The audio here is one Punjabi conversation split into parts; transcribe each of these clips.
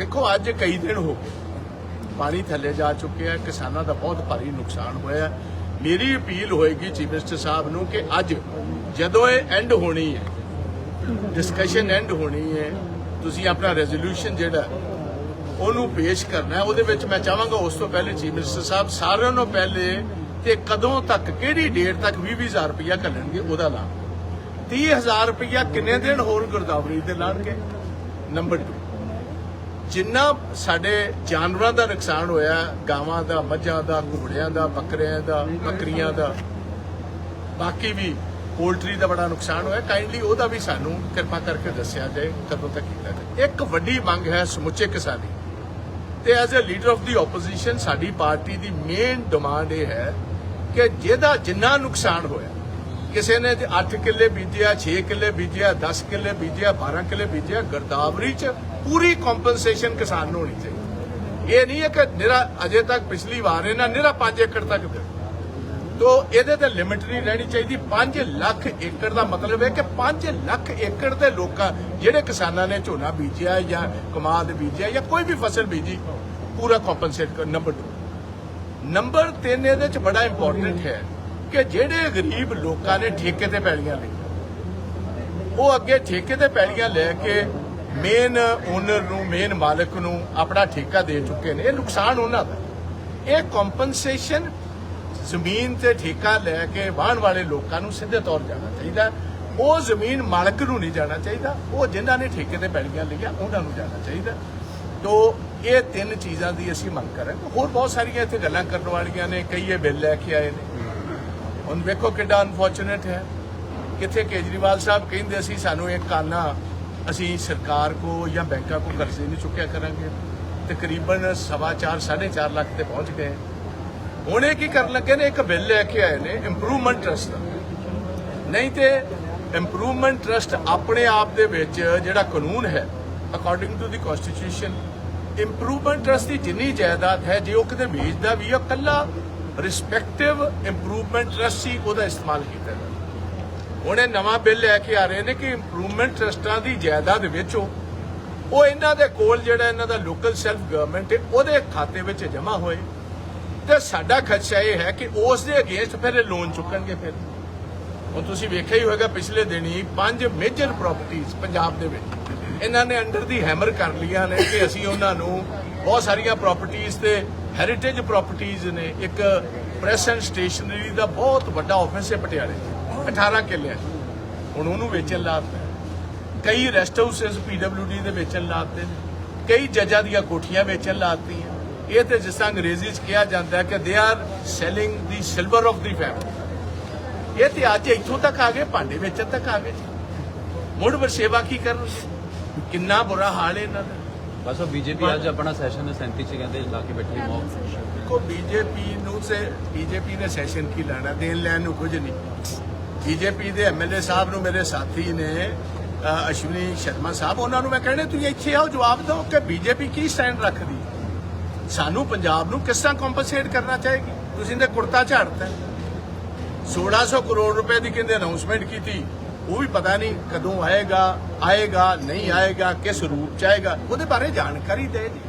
ਵੇਖੋ ਅੱਜ ਕਈ ਦਿਨ ਹੋ ਗਏ। ਪਾਣੀ ਥੱਲੇ ਜਾ ਚੁੱਕਿਆ ਹੈ। ਕਿਸਾਨਾਂ ਦਾ ਬਹੁਤ ਭਾਰੀ ਨੁਕਸਾਨ ਹੋਇਆ ਮੇਰੀ ਅਪੀਲ ਹੋਏਗੀ ਚੀਫ ਮਿਨਿਸਟਰ ਸਾਹਿਬ ਨੂੰ ਕਿ ਅੱਜ, ਜਦੋਂ ਇਹ ਐਂਡ ਹੋਣੀ ਹੈ ਡਿਸਕਸ਼ਨ ਐਂਡ ਹੋਣੀ ਹੈ, ਤੁਸੀਂ ਆਪਣਾ ਰੈਜ਼ੋਲੂਸ਼ਨ ਜਿਹੜਾ ਉਹਨੂੰ ਪੇਸ਼ ਕਰਨਾ ਉਹਦੇ ਵਿੱਚ ਮੈਂ ਚਾਹਾਂਗਾ ਉਸ ਤੋਂ ਪਹਿਲੇ ਚੀਫ ਮਿਨਿਸਟਰ ਸਾਹਿਬ ਸਾਰਿਆਂ ਨੂੰ ਪਹਿਲੇ ਤੇ ਕਦੋਂ ਤੱਕ, ਕਿਹੜੀ ਡੇਟ ਤੱਕ 20000 ਰੁਪਇਆ ਘੱਲਣਗੇ, ਉਹਦਾ ਲਾ 30000 ਰੁਪਇਆ ਕਿੰਨੇ ਦਿਨ ਹੋਰ ਗੁਰਦਾਵਰੀ ਤੇ ਲਾਣਗੇ? ਨੰਬਰ 2 ਜਿੰਨਾ ਸਾਡੇ ਜਾਨਵਰਾਂ ਦਾ ਨੁਕਸਾਨ ਹੋਇਆ, ਗਾਵਾਂ ਦਾ, ਮੱਝਾਂ ਦਾ, ਘੋੜਿਆਂ ਦਾ, ਬੱਕਰਿਆਂ ਦਾ, ਬੱਕਰੀਆਂ ਦਾ, ਬਾਕੀ ਵੀ ਪੋਲਟਰੀ ਦਾ ਬੜਾ ਨੁਕਸਾਨ ਹੋਇਆ। ਕਾਈਂਡਲੀ ਉਹਦਾ ਵੀ ਸਾਨੂੰ ਕਿਰਪਾ ਕਰਕੇ ਦੱਸਿਆ ਜਾਏ, ਕਦੋਂ ਤੱਕ ਕੀਤਾ ਜਾਏ। ਇੱਕ ਵੱਡੀ ਮੰਗ ਹੈ ਸਮੁੱਚੇ ਕਿਸਾਨੀ। ਤੇ as a leader of the opposition ਸਾਡੀ ਪਾਰਟੀ ਦੀ ਮੇਨ ਡਿਮਾਂਡ ਇਹ ਹੈ ਕਿ ਜਿਹਦਾ ਜਿੰਨਾ ਨੁਕਸਾਨ ਹੋਇਆ, ਕਿਸੇ ਨੇ 8 ਕਿੱਲੇ ਬੀਜਿਆ 6 ਕਿੱਲੇ ਬੀਜਿਆ 10 ਕਿੱਲੇ ਬੀਜਿਆ 12 ਕਿੱਲੇ ਬੀਜਿਆ ਗਰਦਾਵਰੀ ਚ ਪੂਰੀ ਕੰਪਨਸੇਸ਼ਨ ਕਿਸਾਨ ਨੂੰ ਹੋਣੀ ਚਾਹੀਦੀ। ਇਹ ਨਹੀਂ ਹੈ ਕਿ ਨਿਰਾ ਅਜੇ ਤੱਕ ਪਿਛਲੀ ਵਾਰ ਇਹਨਾਂ ਨਿਰਾ 5 ਏਕੜ ਤੱਕ ਦਿੱਤਾ। ਤੋ ਇਹਦੇ ਤੇ ਲਿਮਿਟ ਨਹੀਂ ਰਹਿਣੀ ਚਾਹੀਦੀ। 5 ਲੱਖ ਏਕੜ ਦਾ ਮਤਲਬ ਹੈ ਕਿ 5 ਲੱਖ ਏਕੜ ਦੇ ਲੋਕਾਂ, ਜਿਹੜੇ ਕਿਸਾਨਾਂ ਨੇ ਝੋਨਾ ਬੀਜਿਆ ਜਾਂ ਕਮਾਦ ਬੀਜਿਆ ਜਾਂ ਕੋਈ ਵੀ ਫਸਲ ਬੀਜੀ, ਪੂਰਾ ਕੰਪਨਸੇਟ ਕਰ ਨੰਬਰ 2 ਨੰਬਰ 3 ਇਹਦੇ ਚ ਬੜਾ ਇੰਪੋਰਟੈਂਟ ਹੈ ਕਿ ਜਿਹੜੇ ਗਰੀਬ ਲੋਕਾਂ ਨੇ ਠੇਕੇ ਤੇ ਪੈਲੀਆਂ ਲਈਆਂ, ਉਹ ਅੱਗੇ ਠੇਕੇ ਤੇ ਪੈਲੀਆਂ ਲੈ ਕੇ ਮੇਨ ਓਨਰ ਨੂੰ ਮੇਨ ਮਾਲਕ ਨੂੰ ਆਪਣਾ ਠੇਕਾ ਦੇ ਚੁੱਕੇ ਨੇ। ਇਹ ਨੁਕਸਾਨ ਉਹਨਾਂ ਦਾ। ਇਹ ਕੰਪਨਸੇਸ਼ਨ ਜ਼ਮੀਨ ਤੇ ਠੇਕਾ ਲੈ ਕੇ ਵਾਹਣ ਵਾਲੇ ਲੋਕਾਂ ਨੂੰ ਸਿੱਧੇ ਤੌਰ ਜਾਣਾ ਚਾਹੀਦਾ। ਉਹ ਜ਼ਮੀਨ ਮਾਲਕ ਨੂੰ ਨਹੀਂ ਜਾਣਾ ਚਾਹੀਦਾ। ਉਹ ਜਿਨ੍ਹਾਂ ਨੇ ਠੇਕੇ ਤੇ ਪੈਲੀਆਂ ਲਈਆਂ, ਉਹਨਾਂ ਨੂੰ ਜਾਣਾ ਚਾਹੀਦਾ। ਤੋ, ਇਹ ਤਿੰਨ ਚੀਜ਼ਾਂ ਦੀ ਅਸੀਂ ਮੰਗ ਕਰਾਂਗੇ ਹੋਰ ਬਹੁਤ ਸਾਰੀਆਂ ਇੱਥੇ ਗੱਲਾਂ ਕਰਨ ਵਾਲੀਆਂ ਨੇ। ਕਈ ਇਹ ਬਿੱਲ ਲੈ ਕੇ ਆਏ ਨੇ। ਹੁਣ ਵੇਖੋ ਕਿੱਡਾ ਅਨਫੋਰਚੂਨੇਟ ਹੈ। ਕਿੱਥੇ ਕੇਜਰੀਵਾਲ ਸਾਹਿਬ ਕਹਿੰਦੇ ਸੀ, ਸਾਨੂੰ ਇੱਕ ਕਾਨਾ ਅਸੀਂ ਸਰਕਾਰ ਕੋ ਜਾਂ ਬੈਂਕਾਂ ਕੋ ਕਰਜ਼ੇ ਨਹੀਂ ਚੁੱਕਿਆ ਕਰਾਂਗੇ। ਤਕਰੀਬਨ ਸਵਾ ਚਾਰ, ਸਾਢੇ 4 ਲੱਖ ਤੇ ਪਹੁੰਚ ਗਏ। ਹੁਣ ਇਹ ਕੀ ਕਰਨ ਲੱਗੇ ਨੇ? ਇੱਕ ਬਿੱਲ ਲੈ ਕੇ ਆਏ ਨੇ ਇੰਪਰੂਵਮੈਂਟ ਟਰਸਟ ਦਾ ਨਹੀਂ ਤੇ ਇੰਪਰੂਵਮੈਂਟ ਟਰਸਟ ਆਪਣੇ ਆਪ ਦੇ ਵਿੱਚ ਜਿਹੜਾ ਕਾਨੂੰਨ ਹੈ according to the constitution improvement trust ਦੀ ਜਿੰਨੀ ਜਾਇਦਾਦ ਹੈ ਜੇ ਉਹ ਕਿਤੇ ਵੇਚਦਾ ਵੀ ਹੈ ਕੱਲਾ ਰਿਸਪੈਕਟਿਵ ਇੰਪਰੂਵਮੈਂਟ ਟਰਸਟ ਹੀ ਉਹਦਾ ਇਸਤੇਮਾਲ ਕੀਤਾ ਜਾਂਦਾ। ਹੁਣ ਇਹ ਨਵਾਂ ਬਿੱਲ ਲੈ ਕੇ ਆ ਰਹੇ ਨੇ ਕਿ ਇੰਪਰੂਵਮੈਂਟ ਟਰਸਟਾਂ ਦੀ ਜਾਇਦਾਦ ਵਿੱਚੋਂ। ਉਹ ਇਹਨਾਂ ਦੇ ਕੋਲ ਜਿਹੜਾ ਇਹਨਾਂ ਦਾ ਲੋਕਲ ਸੈਲਫ ਗਵਰਨਮੈਂਟ ਹੈ ਉਹਦੇ ਖਾਤੇ ਵਿੱਚ ਜਮ੍ਹਾਂ ਹੋਏ। ਤੇ ਸਾਡਾ ਖਦਸ਼ਾ ਇਹ ਹੈ ਕਿ ਉਸ ਦੇ ਅਗੇਂਸਟ ਫਿਰ ਇਹ ਲੋਨ ਚੁੱਕਣਗੇ ਫਿਰ। ਹੁਣ ਤੁਸੀਂ ਵੇਖਿਆ ਹੀ ਹੋਵੇਗਾ ਪਿਛਲੇ ਦਿਨੀ ਪੰਜ ਮੇਜਰ ਪ੍ਰਾਪਰਟੀਆਂ ਪੰਜਾਬ ਦੇ ਵਿੱਚ। ਇਹਨਾਂ ਨੇ ਅੰਡਰ ਦੀ ਹੈਮਰ ਕਰ ਲੀਆਂ ਨੇ ਕਿ ਅਸੀਂ ਉਹਨਾਂ ਨੂੰ ਬਹੁਤ ਸਾਰੀਆਂ ਪ੍ਰਾਪਰਟੀਆਂ ਤੇ ਹੈਰੀਟੇਜ ਪ੍ਰਾਪਰਟੀਆਂ ਨੇ। ਇੱਕ ਪ੍ਰੈਸ ਐਂਡ ਸਟੇਸ਼ਨਰੀ ਦਾ ਬਹੁਤ ਵੱਡਾ ਆਫਿਸ ਹੈ ਪਟਿਆਲੇ 'ਚ, 18 ਕਿੱਲਿਆਂ 'ਚ। ਹੁਣ ਉਹਨੂੰ ਵੇਚਣ ਲਾਤਾ ਕਈ ਰੈਸਟ ਹਾਊਸਸ ਪੀਡਬਲਯੂਡੀ ਦੇ ਵੇਚਣ ਲਾਤੇ ਕਈ ਜੱਜਾਂ ਦੀਆਂ ਕੋਠੀਆਂ ਵੇਚਣ ਲਾਤੀਆਂ ਇਹ ਤੇ ਜਿਸ ਤਰ੍ਹਾਂ ਅੰਗਰੇਜ਼ੀ 'ਚ ਕਿਹਾ ਜਾਂਦਾ ਕਿ they are selling the silver of the family ਇਹ ਤੇ ਅੱਜ ਇੱਥੋਂ ਤੱਕ ਆ ਗਏ ਭਾਂਡੇ ਵੇਚਣ ਤੱਕ ਆ ਗਏ। ਮੁੜ ਵਰਸੇਵਾ ਕੀ ਕਰਨਗੇ ਕਿੰਨਾ ਬੁਰਾ ਹਾਲ ਹੈ ਇਹਨਾਂ ਦਾ। ਬਸ ਉਹ ਬੀਜੇਪੀ ਅੱਜ ਆਪਣਾ ਸੈਸ਼ਨ 37 ਚ ਕਹਿੰਦੇ ਲਾ ਕੇ ਬੈਠੀ ਮੌਤ। ਦੇਖੋ ਬੀਜੇਪੀ ਨੂੰ ਸੇ ਬੀਜੇਪੀ ਨੇ ਸੈਸ਼ਨ ਕੀ ਲੈਣਾ ਦੇਣ ਲੈਣ ਨੂੰ ਕੁਝ ਨਹੀਂ। ਬੀਜੇਪੀ ਦੇ ਐਮਐਲਏ ਸਾਹਿਬ ਨੂੰ ਮੇਰੇ ਸਾਥੀ ਨੇ ਅਸ਼ਵਨੀ ਸ਼ਰਮਾ ਸਾਹਿਬ, ਉਹਨਾਂ ਨੂੰ ਮੈਂ ਕਹਿੰਦਾ, ਤੁਸੀਂ ਇੱਥੇ ਆਓ, ਜਵਾਬ ਦਿਓ ਕਿ ਬੀਜੇਪੀ ਕੀ ਸਟੈਂਡ ਰੱਖਦੀ ਸਾਨੂੰ ਪੰਜਾਬ ਨੂੰ ਕਿਸ ਤਰ੍ਹਾਂ ਕੰਪਨਸੇਟ ਕਰਨਾ ਚਾਹੇਗੀ ਤੁਸੀਂ ਤੇ ਕੁੜਤਾ ਝਾੜਤਾ 1600 ਕਰੋੜ ਰੁਪਏ ਦੀ ਕਹਿੰਦੇ ਅਨਾਉਂਸਮੈਂਟ ਕੀਤੀ? ਉਹ ਵੀ ਪਤਾ ਨਹੀਂ ਕਦੋਂ ਆਏਗਾ ਆਏਗਾ, ਨਹੀਂ ਆਏਗਾ, ਕਿਸ ਰੂਪ ਚ ਆਏਗਾ। ਉਹਦੇ ਬਾਰੇ ਜਾਣਕਾਰੀ ਦੇ ਜੀ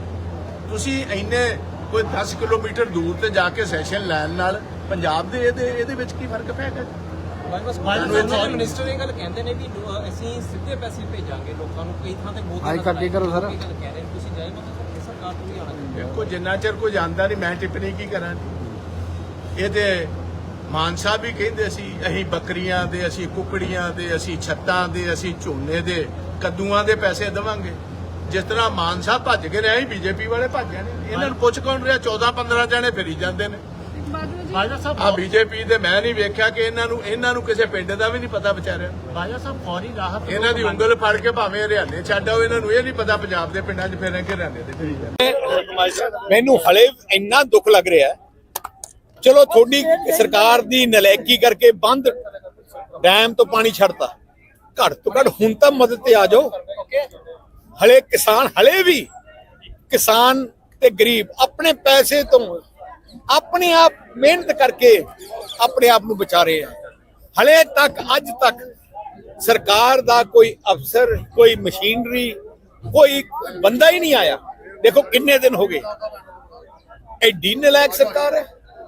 ਤੁਸੀਂ ਇੰਨੇ ਕੋਈ 10 ਕਿਲੋਮੀਟਰ ਦੂਰ ਤੇ ਜਾ ਕੇ ਸੈਸ਼ਨ ਲੈਣ ਨਾਲ ਪੰਜਾਬ ਦੇ ਇਹਦੇ ਇਹਦੇ ਵਿੱਚ ਕੀ ਫ਼ਰਕ ਪੈਗਾ ਬਸ ਮਿਨਿਸਟਰ ਇਹ ਗੱਲ ਕਹਿੰਦੇ ਨੇ ਵੀ ਲੋ- ਅਸੀਂ ਸਿੱਧੇ ਪੈਸੇ ਭੇਜਾਂਗੇ ਲੋਕਾਂ ਨੂੰ ਕਈ ਥਾਂ ਤੇ ਮੋਦੀ ਹਾਈ ਨਜ਼ਰ ਕੱਟ ਕੇ ਕਰੋ ਆਏ, ਸਰ। ਇਹ ਗੱਲ ਕਹਿ ਰਹੇ ਨੇ, ਤੁਸੀਂ ਜਾਏ ਮਤਲਬ ਕਿ ਸਰਕਾਰ ਤੋਂ ਵੀ ਆਉਣਾ ਚਾਹੀਦਾ। ਦੇਖੋ ਜਿੰਨਾ ਚਿਰ ਕੋਈ ਜਾਂਦਾ ਨਹੀਂ ਮੈਂ ਟਿੱਪਣੀ ਕੀ ਕਰਾਂ? ਇਹ ਤੇ ਮਾਨ ਸਾਹਿਬ ਵੀ ਕਹਿੰਦੇ ਸੀ ਅਸੀਂ ਬੱਕਰੀਆਂ ਦੇ ਅਸੀਂ ਕੁਕੜੀਆਂ ਦੇ ਅਸੀਂ ਛੱਤਾਂ ਦੇ ਅਸੀਂ ਝੋਨੇ ਦੇ ਕੱਦੂਆਂ ਦੇ ਪੈਸੇ ਦੇਵਾਂਗੇ। ਜਿਸ ਤਰ੍ਹਾਂ ਮਾਨ ਸਾਹਿਬ ਭੱਜ ਕੇ ਰਹੇ ਬੀਜੇਪੀ ਵਾਲੇ ਭੱਜ ਗਏ ਨੇ। ਇਹਨਾਂ ਨੂੰ ਪੁੱਛ ਕੌਣ ਰਿਹਾ? 14 15 ਜਣੇ ਫਿਰੀ ਜਾਂਦੇ ਨੇ। ਸਾਹਿਬ ਆ ਬੀਜੇਪੀ ਦੇ ਮੈਂ ਨਹੀਂ ਵੇਖਿਆ ਕਿ ਇਹਨਾਂ ਨੂੰ ਇਹਨਾਂ ਨੂੰ ਕਿਸੇ ਪਿੰਡ ਦਾ ਵੀ ਨਹੀਂ ਪਤਾ ਵਿਚਾਰਿਆਂ ਨੂੰ। ਬਾਜਵਾ ਸਾਹਿਬ ਫੌਰੀ ਰਾਹਤ ਇਹਨਾਂ ਦੀ ਉਂਗਲ ਫੜ ਕੇ ਭਾਵੇਂ ਹਰਿਆਣੇ ਛੱਡ ਆਓ ਇਹਨਾਂ ਨੂੰ ਇਹ ਨਹੀਂ ਪਤਾ ਪੰਜਾਬ ਦੇ ਪਿੰਡਾਂ 'ਚ ਫਿਰਨ ਕਿ ਹਰਿਆਣੇ ਦੇ ਫਿਰੀ ਮੈਨੂੰ ਹਲੇ ਇੰਨਾ ਦੁੱਖ ਲੱਗ ਰਿਹਾ ਹੈ। ਚਲੋ ਤੁਹਾਡੀ ਸਰਕਾਰ ਦੀ ਨਲਾਇਕੀ ਕਰਕੇ ਬੰਦ ਡੈਮ ਤੋਂ ਪਾਣੀ ਛੱਡਤਾ ਘੱਟ ਤੋਂ ਘੱਟ ਹੁਣ ਤਾਂ ਮਦਦ ਤੇ ਆ ਜਾਓ ਹਲੇ ਕਿਸਾਨ ਹਲੇ ਵੀ ਕਿਸਾਨ ਤੇ ਗਰੀਬ ਆਪਣੇ ਪੈਸੇ ਤੋਂ ਆਪਣੇ ਆਪ ਮਿਹਨਤ ਕਰਕੇ ਆਪਣੇ ਆਪ ਨੂੰ ਬਚਾ ਰਹੇ ਆ। ਹਲੇ ਤੱਕ, ਅੱਜ ਤੱਕ ਸਰਕਾਰ ਦਾ ਕੋਈ ਅਫਸਰ, ਕੋਈ ਮਸ਼ੀਨਰੀ, ਕੋਈ ਬੰਦਾ ਹੀ ਨਹੀਂ ਆਇਆ। ਦੇਖੋ ਕਿੰਨੇ ਦਿਨ ਹੋ ਗਏ। ਐਡੀ ਨਲਾਇਕ ਸਰਕਾਰ ਹੈ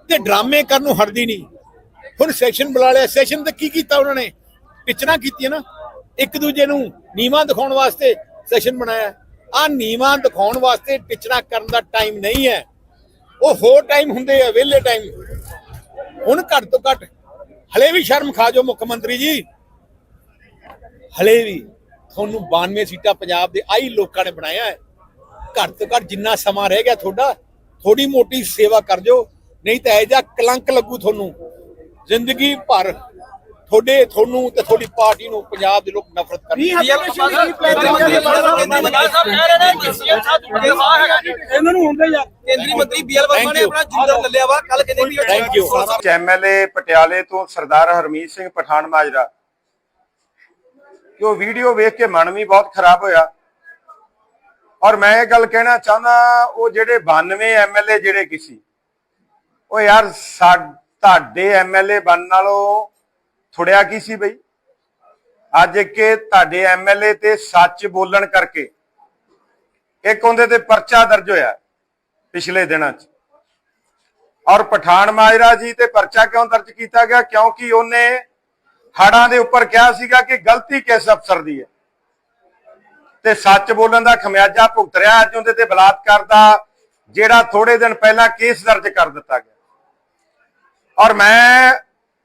ਤੇ ਡਰਾਮੇ ਕਰਨ ਨੂੰ ਹਟਦੀ ਨਹੀਂ। ਹੁਣ ਸੈਸ਼ਨ ਬੁਲਾ ਲਿਆ। ਸੈਸ਼ਨ ਤੇ ਕੀ ਕੀਤਾ ਉਹਨਾਂ ਨੇ? ਪਿਚਣਾ ਕੀਤੀਆਂ ਨਾ। ਇੱਕ ਦੂਜੇ ਨੂੰ ਨੀਵਾਂ ਦਿਖਾਉਣ ਵਾਸਤੇ ਸੈਸ਼ਨ ਬਣਾਇਆ। ਆ ਨੀਵਾਂ ਦਿਖਾਉਣ ਵਾਸਤੇ ਪਿਚਣਾ ਕਰਨ ਦਾ ਟਾਈਮ ਨਹੀਂ ਹੈ। ਉਹ ਹੋਰ ਟਾਈਮ ਹੁੰਦੇ ਆ, ਵਿਹਲੇ ਟਾਈਮ ਹੁਣ ਘੱਟ ਤੋਂ ਘੱਟ, ਹਲੇ ਵੀ ਸ਼ਰਮ ਖਾ ਜੋ ਮੁੱਖ ਮੰਤਰੀ ਜੀ। ਹਲੇ ਵੀ ਤੁਹਾਨੂੰ 92 ਸੀਟਾਂ ਪੰਜਾਬ ਦੇ ਆਈ ਲੋਕਾਂ ਨੇ ਬਣਾਇਆ ਹੈ। ਘੱਟ ਤੋਂ ਘੱਟ ਜਿੰਨਾ ਸਮਾਂ ਰਹਿ ਗਿਆ ਤੁਹਾਡਾ ਥੋੜੀ ਮੋਟੀ ਸੇਵਾ ਕਰ ਜੋ ਨਹੀਂ ਤਾਂ ਇਹ ਜਾ ਕਲੰਕ ਲੱਗੂ ਤੁਹਾਨੂੰ। ਜ਼ਿੰਦਗੀ ਭਰ ਤੁਹਾਡੇ ਤੁਹਾਨੂੰ ਤੇ ਤੁਹਾਡੀ ਪਾਰਟੀ ਨੂੰ ਪੰਜਾਬ ਦੇ ਲੋਕ ਨਫ਼ਰਤ ਕਰਨਗੇ। ਇਹਨਾਂ ਨੂੰ ਹੁੰਦੇ ਯਾਰ। ਕੇਂਦਰੀ ਮੰਤਰੀ ਬੀਐਲ ਵਰਮਾ Thank ਨੇ you. ਆਪਣਾ ਜਿੰਦਰ ਲੱਲਿਆ ਵਾ ਕੱਲ ਕਹਿੰਦੇ ਵੀ Thank you. ਐਮਐਲਏ ਪਟਿਆਲੇ ਤੋਂ ਸਰਦਾਰ ਹਰਮੀਤ ਸਿੰਘ ਪਠਾਨ ਮਾਜਰਾ। ਕਿ ਉਹ ਵੀਡੀਓ ਵੇਖ ਕੇ ਮਨ ਵੀ ਬਹੁਤ ਖਰਾਬ ਹੋਇਆ। ਔਰ ਮੈਂ ਇਹ ਗੱਲ ਕਹਿਣਾ ਚਾਹੁੰਦਾ ਉਹ ਜਿਹੜੇ 92 ਐਮਐਲਏ ਜਿਹੜੇ ਕਿਸੇ ਉਹ ਯਾਰ ਸਾ- ਤੁਹਾਡੇ ਐਮਐਲਏ ਬਣਨ ਨਾਲੋਂ ਥੋੜਿਆ ਕੀ ਸੀ ਬਈ? ਅੱਜ ਕਿ ਤੁਹਾਡੇ ਐਮਐਲਏ ਤੇ ਸੱਚ ਬੋਲਣ ਕਰਕੇ ਇੱਕ ਉਹਦੇ ਤੇ ਪਰਚਾ ਦਰਜ ਹੋਇਆ ਪਿਛਲੇ ਦਿਨਾਂ 'ਚ। ਔਰ ਪਠਾਨ ਮਾਜਰਾ ਜੀ ਤੇ ਪਰਚਾ ਕਿਉਂ ਦਰਜ ਕੀਤਾ ਗਿਆ? ਕਿਉਂਕਿ ਉਹਨੇ ਹੜਾਂ ਦੇ ਉੱਪਰ ਕਿਹਾ ਸੀਗਾ ਕਿ ਗਲਤੀ ਕਿਸ ਅਫਸਰ ਦੀ ਹੈ। ਤੇ ਸੱਚ ਬੋਲਣ ਦਾ ਖਮਿਆਜਾ ਭੁਗਤ ਰਿਹਾ ਅੱਜ ਉਹਦੇ ਤੇ ਬਲਾਤਕਾਰ ਦਾ ਜਿਹੜਾ ਥੋੜੇ ਦਿਨ ਪਹਿਲਾਂ ਕੇਸ ਦਰਜ ਕਰ ਦਿੱਤਾ ਗਿਆ। ਔਰ ਮੈਂ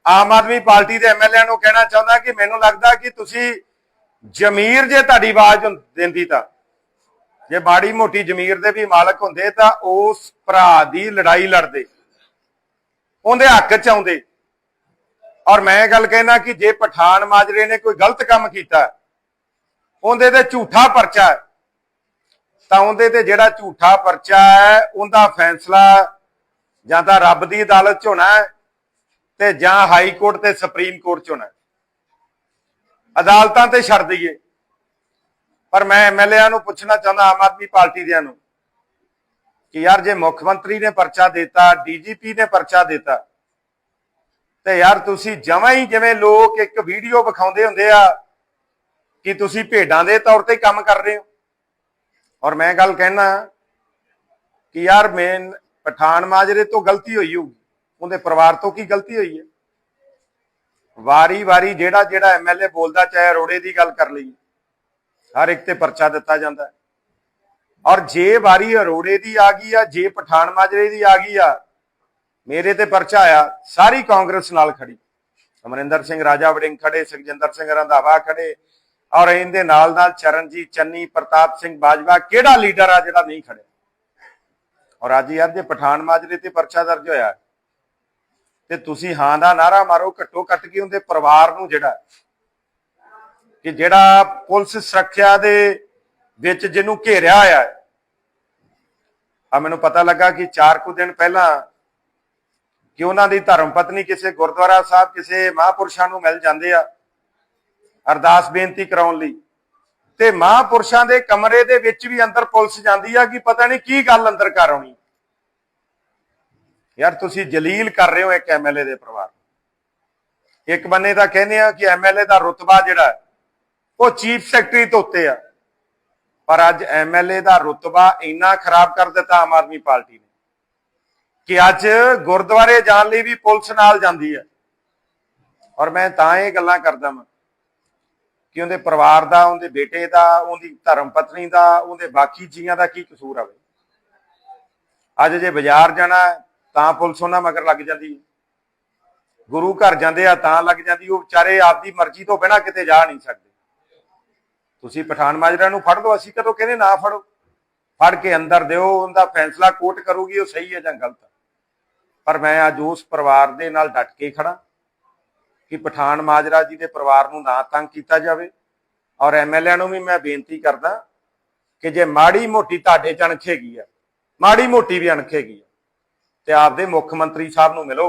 ਆਮ ਆਦਮੀ ਪਾਰਟੀ ਦੇ ਐਮਐਲਏ ਨੂੰ ਕਹਿਣਾ ਚਾਹੁੰਦਾ ਕਿ ਮੈਨੂੰ ਲੱਗਦਾ ਕਿ ਤੁਸੀਂ ਜ਼ਮੀਰ ਜੇ ਤੁਹਾਡੀ ਆਵਾਜ਼ ਦਿੰਦੀ ਤਾਂ, ਜੇ ਮਾੜੀ ਮੋਟੀ ਜ਼ਮੀਰ ਦੇ ਵੀ ਮਾਲਕ ਹੁੰਦੇ ਤਾਂ ਉਸ ਭਰਾ ਦੀ ਲੜਾਈ ਲੜਦੇ, ਉਹਦੇ ਹੱਕ ਚ ਆਉਂਦੇ। ਔਰ ਮੈਂ ਇਹ ਗੱਲ ਕਹਿਣਾ ਕਿ ਜੇ ਪਠਾਨ ਮਾਜਰੇ ਨੇ ਕੋਈ ਗਲਤ ਕੰਮ ਕੀਤਾ, ਉਹਦੇ ਤੇ ਝੂਠਾ ਪਰਚਾ ਤਾਂ ਉਹਦੇ ਤੇ ਜਿਹੜਾ ਝੂਠਾ ਪਰਚਾ ਹੈ, ਉਹਦਾ ਫੈਸਲਾ ਜਾਂ ਤਾਂ ਰੱਬ ਦੀ ਅਦਾਲਤ ਚ ਹੋਣਾ ਹੈ ਤੇ ਜਾਂ ਹਾਈ ਕੋਰਟ ਤੇ ਸੁਪਰੀਮ ਕੋਰਟ ਚ ਹੋਣਾ ਅਦਾਲਤਾਂ ਤੇ ਛੱਡ ਦਈਏ। ਪਰ ਮੈਂ ਐਮਐਲਏਆਂ ਨੂੰ ਪੁੱਛਣਾ ਚਾਹੁੰਦਾ, ਆਮ ਆਦਮੀ ਪਾਰਟੀ ਦਿਆਂ ਨੂੰ, ਕਿ ਯਾਰ ਜੇ ਮੁੱਖ ਮੰਤਰੀ ਨੇ ਪਰਚਾ ਦਿੱਤਾ ਡੀਜੀਪੀ ਨੇ ਪਰਚਾ ਦਿੱਤਾ, ਤੇ ਯਾਰ ਤੁਸੀਂ ਜਮਾਂ ਹੀ ਜਿਵੇਂ ਲੋਕ ਇੱਕ ਵੀਡੀਓ ਵਿਖਾਉਂਦੇ ਹੁੰਦੇ ਆ, ਕਿ ਤੁਸੀਂ ਭੇਡਾਂ ਦੇ ਤੌਰ ਤੇ ਕੰਮ ਕਰ ਰਹੇ ਹੋ। ਔਰ ਮੈਂ ਗੱਲ ਕਹਿਣਾ ਕਿ ਯਾਰ ਮੈਂ ਪਠਾਨ ਮਾਜਰੇ ਤੋਂ ਗਲਤੀ ਹੋਈ ਹੋਊਗੀ। ਉਹਦੇ ਪਰਿਵਾਰ ਤੋਂ ਕੀ ਗਲਤੀ ਹੋਈ ਹੈ? ਵਾਰੀ ਵਾਰੀ ਜਿਹੜਾ ਜਿਹੜਾ ਐਮਐਲਏ ਬੋਲਦਾ, ਚਾਹੇ ਅਰੋੜੇ ਦੀ ਗੱਲ ਕਰ ਲਈ ਹਰ ਇੱਕ ਤੇ ਪਰਚਾ ਦਿੱਤਾ ਜਾਂਦਾ ਔਰ ਜੇ ਵਾਰੀ ਅਰੋੜੇ ਦੀ ਆ ਗਈ ਆ, ਜੇ ਪਠਾਨ ਮਾਜਰੇ ਦੀ ਆ ਗਈ ਆ, ਮੇਰੇ ਤੇ ਪਰਚਾ ਆਇਆ, ਸਾਰੀ ਕਾਂਗਰਸ ਨਾਲ ਖੜੀ। ਅਮਰਿੰਦਰ ਸਿੰਘ ਰਾਜਾ ਵੜਿੰਗ ਖੜੇ, ਸੁਖਜਿੰਦਰ ਸਿੰਘ ਰੰਧਾਵਾ ਖੜੇ, ਔਰ ਇਹਦੇ ਨਾਲ ਨਾਲ ਚਰਨਜੀਤ ਚੰਨੀ, ਪ੍ਰਤਾਪ ਸਿੰਘ ਬਾਜਵਾ, ਕਿਹੜਾ ਲੀਡਰ ਆ ਜਿਹੜਾ ਨਹੀਂ ਖੜਿਆ? ਔਰ ਅੱਜ ਯਾਰ ਜੇ ਪਠਾਨ ਮਾਜਰੇ ਤੇ ਪਰਚਾ ਦਰਜ ਹੋਇਆ ਤੇ ਤੁਸੀਂ ਹਾਂ ਦਾ ਨਾਰਾ ਮਾਰੋ, ਘੱਟੋ ਘੱਟ ਕੇ ਉਹਦੇ ਪਰਿਵਾਰ ਨੂੰ ਜਿਹੜਾ ਕਿ ਜਿਹੜਾ ਪੁਲਿਸ ਸੁਰੱਖਿਆ ਦੇ ਵਿੱਚ ਜਿਹਨੂੰ ਘੇਰਿਆ ਹੋਇਆ ਹੈ। ਆ ਮੈਨੂੰ ਪਤਾ ਲੱਗਾ ਕਿ 4 ਕੁ ਦਿਨ ਪਹਿਲਾਂ ਕਿ ਉਹਨਾਂ ਦੀ ਧਰਮ ਪਤਨੀ ਕਿਸੇ ਗੁਰਦੁਆਰਾ ਸਾਹਿਬ, ਕਿਸੇ ਮਹਾਪੁਰਸ਼ਾਂ ਨੂੰ ਮਿਲ ਜਾਂਦੇ ਆ, ਅਰਦਾਸ ਬੇਨਤੀ ਕਰਾਉਣ ਲਈ। ਤੇ ਮਹਾਪੁਰਸ਼ਾਂ ਦੇ ਕਮਰੇ ਦੇ ਵਿੱਚ ਵੀ ਅੰਦਰ ਪੁਲਿਸ ਜਾਂਦੀ ਆ ਕਿ ਪਤਾ ਨਹੀਂ ਕੀ ਗੱਲ ਅੰਦਰ ਕਰ ਆਉਣੀ। ਯਾਰ ਤੁਸੀਂ ਜਲੀਲ ਕਰ ਰਹੇ ਹੋ ਇੱਕ ਐਮਐਲਏ ਦੇ ਪਰਿਵਾਰ ਨੂੰ। ਇੱਕ ਬੰਨੇ ਤਾਂ ਕਹਿੰਦੇ ਆ ਕਿ ਐਮਐਲਏ ਦਾ ਰੁਤਬਾ ਜਿਹੜਾ ਉਹ ਚੀਫ ਸੈਕਟਰੀ ਤੋਂ ਉੱਤੇ ਆ। ਪਰ ਅੱਜ ਐਮਐਲਏ ਦਾ ਰੁਤਬਾ ਇੰਨਾ ਖਰਾਬ ਕਰ ਦਿੱਤਾ ਆਮ ਆਦਮੀ ਪਾਰਟੀ ਨੇ ਕਿ ਅੱਜ ਗੁਰਦੁਆਰੇ ਜਾਣ ਲਈ ਵੀ ਪੁਲਿਸ ਨਾਲ ਜਾਂਦੀ ਹੈ। ਔਰ ਮੈਂ ਤਾਂ ਇਹ ਗੱਲਾਂ ਕਰਦਾ ਮੈਂ ਕਿ ਉਹਦੇ ਪਰਿਵਾਰ ਦਾ, ਉਹਦੇ ਬੇਟੇ ਦਾ, ਉਹਦੀ ਧਰਮ ਪਤਨੀ ਦਾ, ਉਹਦੇ ਬਾਕੀ ਜੀਆਂ ਦਾ ਕੀ ਕਸੂਰ ਆਵੇ ਅੱਜ ਜੇ ਬਾਜ਼ਾਰ ਜਾਣਾ ਤਾਂ ਪੁਲਿਸ ਉਹਨਾਂ ਮਗਰ ਲੱਗ ਜਾਂਦੀ ਹੈ। ਗੁਰੂ ਘਰ ਜਾਂਦੇ ਆ ਤਾਂ ਲੱਗ ਜਾਂਦੀ, ਉਹ ਵਿਚਾਰੇ ਆਪਦੀ ਮਰਜ਼ੀ ਤੋਂ ਬਿਨਾਂ ਕਿਤੇ ਜਾ ਨਹੀਂ ਸਕਦੇ। ਤੁਸੀਂ ਪਠਾਨ ਮਾਜਰਾ ਨੂੰ ਫੜ ਲਓ, ਅਸੀਂ ਕਦੋਂ ਕਹਿੰਦੇ ਨਾ ਫੜੋ। ਫੜ ਕੇ ਅੰਦਰ ਦਿਓ, ਉਹਦਾ ਫੈਸਲਾ ਕੋਰਟ ਕਰੂਗੀ, ਉਹ ਸਹੀ ਹੈ ਜਾਂ ਗਲਤ। ਹੈ ਪਰ ਮੈਂ ਅੱਜ ਉਸ ਪਰਿਵਾਰ ਦੇ ਨਾਲ ਡਟ ਕੇ ਖੜਾ ਕਿ ਪਠਾਨ ਮਾਜਰਾ ਜੀ ਦੇ ਪਰਿਵਾਰ ਨੂੰ ਨਾ ਤੰਗ ਕੀਤਾ ਜਾਵੇ। ਔਰ ਐਮਐਲਏ ਨੂੰ ਵੀ ਮੈਂ ਬੇਨਤੀ ਕਰਦਾ ਕਿ ਜੇ ਮਾੜੀ ਮੋਟੀ ਤੁਹਾਡੇ ਚ ਅਣਖੇਗੀ ਆ, ਮਾੜੀ ਮੋਟੀ ਵੀ ਅਣਖੇਗੀ ਆ ਤੇ ਆਪਦੇ ਮੁੱਖ ਮੰਤਰੀ ਸਾਹਿਬ ਨੂੰ ਮਿਲੋ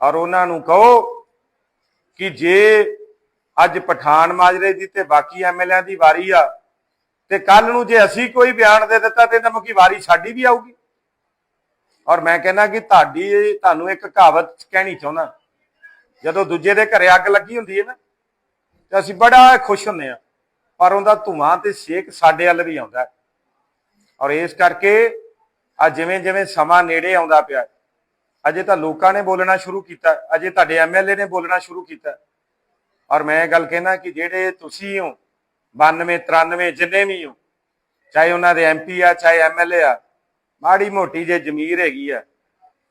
ਔਰ ਉਹਨਾਂ ਨੂੰ ਕਹੋ ਕਿ ਜੇ ਅੱਜ ਪਠਾਨ ਮਾਜਰੇ ਦੀ ਤੇ ਬਾਕੀ ਐਮਐਲਏ ਦੀ ਵਾਰੀ ਆ ਤੇ ਕੱਲ ਨੂੰ ਜੇ ਅਸੀਂ ਕੋਈ ਬਿਆਨ ਦੇ ਦਿੱਤਾ ਤੇ ਤਾਂ ਕੀ ਵਾਰੀ ਸਾਡੀ ਵੀ ਆਊਗੀ? ਔਰ ਮੈਂ ਕਹਿੰਦਾ ਕਿ ਤੁਹਾਡੀ, ਤੁਹਾਨੂੰ ਇੱਕ ਕਹਾਵਤ ਕਹਿਣੀ ਚਾਹੁੰਦਾ, ਜਦੋਂ ਦੂਜੇ ਦੇ ਘਰੇ ਅੱਗ ਲੱਗੀ ਹੁੰਦੀ ਹੈ ਨਾ, ਤੇ ਅਸੀਂ ਬੜਾ ਖੁਸ਼ ਹੁੰਦੇ ਆ ਪਰ ਉਹਦਾ ਧੂਆਂ ਤੇ ਸੇਕ ਸਾਡੇ ਵੱਲ ਵੀ ਆਉਂਦਾ ਔਰ ਇਸ ਕਰਕੇ ਆ ਜਿਵੇਂ ਜਿਵੇਂ ਸਮਾਂ ਨੇੜੇ ਆਉਂਦਾ ਪਿਆ, ਅਜੇ ਤਾਂ ਲੋਕਾਂ ਨੇ ਬੋਲਣਾ ਸ਼ੁਰੂ ਕੀਤਾ, ਅਜੇ ਤੁਹਾਡੇ ਐਮਐਲਏ ਨੇ ਬੋਲਣਾ ਸ਼ੁਰੂ ਕੀਤਾ। ਔਰ ਮੈਂ ਇਹ ਗੱਲ ਕਹਿਣਾ ਕਿ ਜਿਹੜੇ ਤੁਸੀਂ ਹੋ 92 93 ਜਿੰਨੇ ਵੀ ਹੋ, ਚਾਹੇ ਉਹਨਾਂ ਦੇ ਐਮਪੀ ਆ, ਚਾਹੇ ਐਮਐਲਏ ਆ, ਮਾੜੀ ਮੋਟੀ ਜੇ ਜ਼ਮੀਰ ਹੈਗੀ ਆ,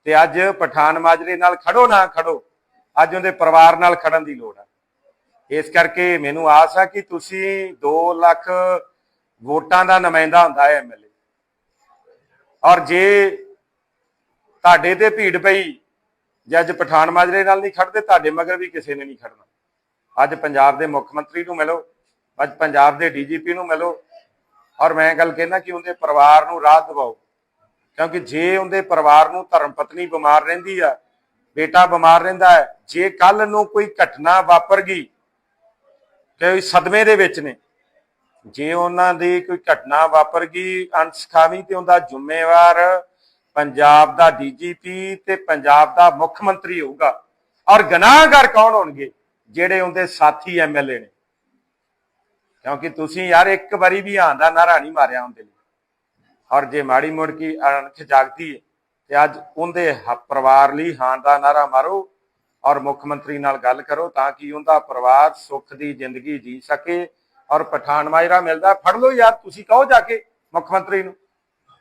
ਤੇ ਅੱਜ ਪਠਾਨ ਮਾਜਰੇ ਨਾਲ ਖੜੋ ਨਾ ਖੜੋ, ਅੱਜ ਉਹਦੇ ਪਰਿਵਾਰ ਨਾਲ ਖੜਨ ਦੀ ਲੋੜ ਆ। ਇਸ ਕਰਕੇ ਮੈਨੂੰ ਆਸ ਆ ਕਿ ਤੁਸੀਂ 2 ਲੱਖ ਵੋਟਾਂ ਦਾ ਨੁਮਾਇੰਦਾ ਹੁੰਦਾ ਹੈ ਐਮਐਲਏ ਔਰ ਜੇ ਤੁਹਾਡੇ ਤੇ ਭੀੜ ਪਈ ਜੇ ਅੱਜ ਪਠਾਨ ਮਾਜਰੇ ਨਾਲ ਨਹੀਂ ਖੜਦੇ, ਤੁਹਾਡੇ ਮਗਰ ਵੀ ਕਿਸੇ ਨੇ ਨਹੀਂ ਖੜਨਾ। ਅੱਜ ਪੰਜਾਬ ਦੇ ਮੁੱਖ ਮੰਤਰੀ ਨੂੰ ਮਿਲੋ, ਅੱਜ ਪੰਜਾਬ ਦੇ ਡੀਜੀਪੀ ਨੂੰ ਮਿਲੋ ਔਰ ਮੈਂ ਗੱਲ ਕਹਿਣਾ ਕਿ ਉਹਦੇ ਪਰਿਵਾਰ ਨੂੰ ਰਾਹਤ ਦਿਵਾਓ। ਕਿਉਂਕਿ ਜੇ ਉਹਦੇ ਪਰਿਵਾਰ ਨੂੰ ਧਰਮ ਪਤਨੀ ਬਿਮਾਰ ਰਹਿੰਦੀ ਆ, ਬੇਟਾ ਬਿਮਾਰ ਰਹਿੰਦਾ ਹੈ, ਜੇ ਕੱਲ ਨੂੰ ਕੋਈ ਘਟਨਾ ਵਾਪਰ ਗਈ ਕਿ ਸਦਮੇ ਦੇ ਵਿੱਚ ਨੇ ਜੇ ਉਹਨਾਂ ਦੀ ਕੋਈ ਘਟਨਾ ਵਾਪਰ ਗਈ, ਅਣਸਖਾਵੀ ਤੇ ਉਹਦਾ ਜ਼ਿੰਮੇਵਾਰ ਪੰਜਾਬ ਦਾ ਡੀਜੀਪੀ ਤੇ ਪੰਜਾਬ ਦਾ ਮੁੱਖ ਮੰਤਰੀ ਹੋਊਗਾ। ਔਰ ਗੁਨਾਹਗਰ ਕੌਣ ਹੋਣਗੇ? ਜਿਹੜੇ ਉਹਦੇ ਸਾਥੀ ਐਮਐਲਏ ਨੇ। ਕਿਉਂਕਿ ਤੁਸੀਂ ਯਾਰ ਇੱਕ ਵਾਰੀ ਵੀ ਆਂ ਦਾ ਨਾਰਾ ਨਹੀਂ ਮਾਰਿਆ ਉਹਦੇ ਲਈ। ਔਰ ਜੇ ਮਾੜੀ ਮੋੜ ਕੀ ਅਣਖ ਜਾਗਦੀ ਹੈ ਤੇ ਅੱਜ ਉਹਦੇ ਪਰਿਵਾਰ ਲਈ ਹਾਂ ਦਾ ਨਾਰਾ ਮਾਰੋ ਔਰ ਮੁੱਖ ਮੰਤਰੀ ਨਾਲ ਗੱਲ ਕਰੋ ਤਾਂ ਕਿ ਉਹਦਾ ਪਰਿਵਾਰ ਸੁੱਖ ਦੀ ਜ਼ਿੰਦਗੀ ਜੀ ਸਕੇ। ਔਰ ਪਠਾਨ ਮਾਜਰਾ ਮਿਲਦਾ, ਫੜ ਲਓ ਯਾਰ, ਤੁਸੀਂ ਕਹੋ ਜਾ ਕੇ ਮੁੱਖ ਮੰਤਰੀ ਨੂੰ।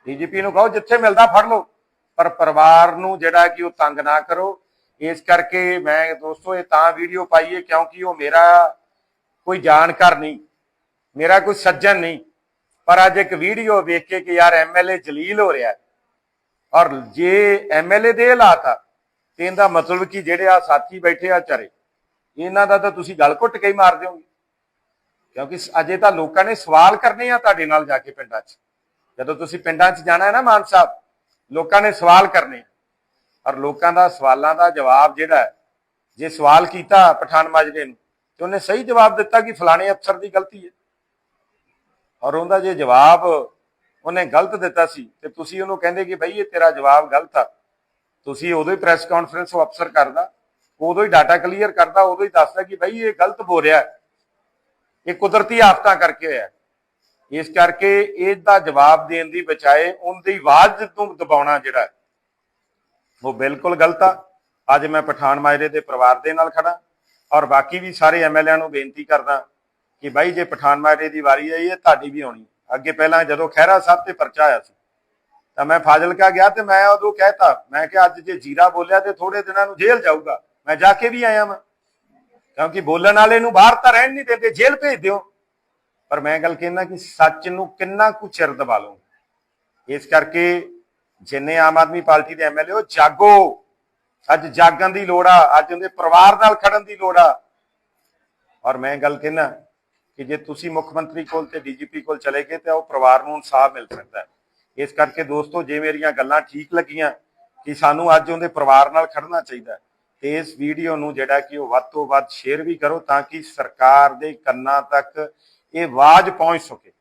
ਡੀਜੀਪੀ ਨੂੰ ਕਹੋ, ਜਿੱਥੇ ਮਿਲਦਾ ਫੜ ਲਓ। ਪਰ ਪਰਿਵਾਰ ਨੂੰ ਜਿਹੜਾ ਕਿ ਉਹ ਤੰਗ ਨਾ ਕਰੋ। ਇਸ ਕਰਕੇ ਮੈਂ ਦੋਸਤੋ, ਇਹ ਤਾਂ ਵੀਡੀਓ ਪਾਈਏ ਕਿਉਂਕਿ ਉਹ ਮੇਰਾ ਕੋਈ ਜਾਣਕਾਰ ਨਹੀਂ, ਮੇਰਾ ਕੋਈ ਸੱਜਣ ਨਹੀਂ। ਪਰ ਅੱਜ ਇੱਕ ਵੀਡੀਓ ਵੇਖ ਕੇ ਕਿ ਯਾਰ ਐਮਐਲਏ ਜਲੀਲ ਹੋ ਰਿਹਾ। ਔਰ ਜੇ ਐਮਐਲਏ ਦੇ ਹਾਲਾਤ ਆ, ਤੇ ਇਹਦਾ ਮਤਲਬ ਕਿ ਜਿਹੜੇ ਆ ਸਾਥੀ ਬੈਠੇ ਆ ਚਾਰੇ ਇਹਨਾਂ ਦਾ ਤਾਂ ਤੁਸੀਂ ਗੱਲ ਘੁੱਟ ਕੇ ਹੀ ਮਾਰ ਦਿਓਗੇ। ਕਿਉਂਕਿ ਅਜੇ ਤਾਂ ਲੋਕਾਂ ਨੇ ਸਵਾਲ ਕਰਨੇ ਆ ਤੁਹਾਡੇ ਨਾਲ ਜਾ ਕੇ ਪਿੰਡਾਂ 'ਚ। ਜਦੋਂ ਤੁਸੀਂ ਪਿੰਡਾਂ 'ਚ ਜਾਣਾ ਹੈ ਨਾ ਮਾਨ ਸਾਹਿਬ, ਲੋਕਾਂ ਨੇ ਸਵਾਲ ਕਰਨੇ। ਔਰ ਲੋਕਾਂ ਦਾ ਸਵਾਲਾਂ ਦਾ ਜਵਾਬ ਜਿਹੜਾ ਜੇ ਸਵਾਲ ਕੀਤਾ ਪਠਾਨ ਮਾਜਰੇ ਨੂੰ, ਤੇ ਉਹਨੇ ਸਹੀ ਜਵਾਬ ਦਿੱਤਾ ਕਿ ਫਲਾਣੇ ਅਫਸਰ ਦੀ ਗਲਤੀ ਹੈ। ਔਰ ਉਹਦਾ ਜੇ ਜਵਾਬ ਉਹਨੇ ਗਲਤ ਦਿੱਤਾ ਸੀ, ਤੇ ਤੁਸੀਂ ਉਹਨੂੰ ਕਹਿੰਦੇ ਕਿ ਬਈ ਇਹ ਤੇਰਾ ਜਵਾਬ ਗਲਤ ਆ। ਤੁਸੀਂ ਉਦੋਂ ਹੀ ਪ੍ਰੈਸ ਕਾਨਫਰੰਸ ਉਹ ਅਫਸਰ ਕਰਦਾ, ਉਦੋਂ ਹੀ ਡਾਟਾ ਕਲੀਅਰ ਕਰਦਾ, ਉਦੋਂ ਹੀ ਦੱਸਦਾ ਕਿ ਬਈ ਇਹ ਗਲਤ ਬੋਲ ਰਿਹਾ ਹੈ। ਇਹ ਕੁਦਰਤੀ ਆਫਤਾਂ ਕਰਕੇ ਹੋਇਆ ਇਸ ਕਰਕੇ ਇਹਦਾ ਜਵਾਬ ਦੇਣ ਦੀ ਬਜਾਏ ਉਹਦੀ ਆਵਾਜ਼ ਨੂੰ ਦਬਾਉਣਾ ਜਿਹੜਾ ਉਹ ਬਿਲਕੁਲ ਗਲਤ ਆ। ਅੱਜ ਮੈਂ ਪਠਾਨ ਮਾਜਰੇ ਦੇ ਪਰਿਵਾਰ ਦੇ ਨਾਲ ਖੜਾ ਔਰ ਬਾਕੀ ਵੀ ਸਾਰੇ ਐਮਐਲਏਆਂ ਨੂੰ ਬੇਨਤੀ ਕਰਦਾ ਕਿ ਬਾਈ, ਜੇ ਪਠਾਨ ਮਾਜਰੇ ਦੀ ਵਾਰੀ ਆਈ ਹੈ, ਤੁਹਾਡੀ ਵੀ ਆਉਣੀ ਅੱਗੇ ਪਹਿਲਾਂ ਜਦੋਂ ਖਹਿਰਾ ਸਾਹਿਬ ਤੇ ਪਰਚਾ ਆਇਆ ਸੀ, ਤਾਂ ਮੈਂ ਫਾਜ਼ਿਲਕਾ ਗਿਆ ਤੇ ਮੈਂ ਉਦੋਂ ਕਹਿਤਾ, ਮੈਂ ਕਿ ਅੱਜ ਜੇ ਜੀਰਾ ਬੋਲਿਆ ਤੇ ਥੋੜੇ ਦਿਨਾਂ ਨੂੰ ਜੇਲ੍ਹ ਜਾਊਗਾ, ਮੈਂ ਜਾ ਕੇ ਵੀ ਆਇਆ ਮੈਂ ਕਿਉਂਕਿ ਬੋਲਣ ਵਾਲੇ ਨੂੰ ਬਾਹਰ ਤਾਂ ਰਹਿਣ ਨਹੀਂ ਦਿੰਦੇ, ਜੇਲ੍ਹ ਭੇਜ ਦਿਓ। ਪਰ ਮੈਂ ਗੱਲ ਕਹਿੰਦਾ ਕਿ ਸੱਚ ਨੂੰ ਕਿੰਨਾ ਕੁ ਚਿਰ ਦਬਾ ਲਓ। ਇਸ ਕਰਕੇ ਜਿੰਨੇ ਆਮ ਆਦਮੀ ਪਾਰਟੀ ਦੇ ਐਮਐਲਏ ਉਹ ਜਾਗੋ। ਅੱਜ ਜਾਗਣ ਦੀ ਲੋੜ ਆ, ਅੱਜ ਉਹਦੇ ਪਰਿਵਾਰ ਨਾਲ ਖੜਨ ਦੀ ਲੋੜ ਆ। ਔਰ ਮੈਂ ਗੱਲ ਕਹਿੰਦਾ ਕਿ ਜੇ ਤੁਸੀਂ ਮੁੱਖ ਮੰਤਰੀ ਕੋਲ ਤੇ ਡੀਜੀਪੀ ਕੋਲ ਚਲੇ ਗਏ ਤਾਂ ਉਹ ਪਰਿਵਾਰ ਨੂੰ ਇਨਸਾਫ ਮਿਲ ਸਕਦਾ ਹੈ। ਇਸ ਕਰਕੇ ਦੋਸਤੋ, ਜੇ ਮੇਰੀਆਂ ਗੱਲਾਂ ਠੀਕ ਲੱਗੀਆਂ ਕਿ ਸਾਨੂੰ ਅੱਜ ਉਹਦੇ ਪਰਿਵਾਰ ਨਾਲ ਖੜਨਾ ਚਾਹੀਦਾ ਤੇ ਇਸ ਵੀਡੀਓ ਨੂੰ ਜਿਹੜਾ ਕਿ ਉਹ ਵੱਧ ਤੋਂ ਵੱਧ ਸ਼ੇਅਰ ਵੀ ਕਰੋ ਤਾਂ ਕਿ ਸਰਕਾਰ ਦੇ ਕੰਨਾਂ ਤੱਕ ਇਹ ਆਵਾਜ਼ ਪਹੁੰਚ ਸਕੇ।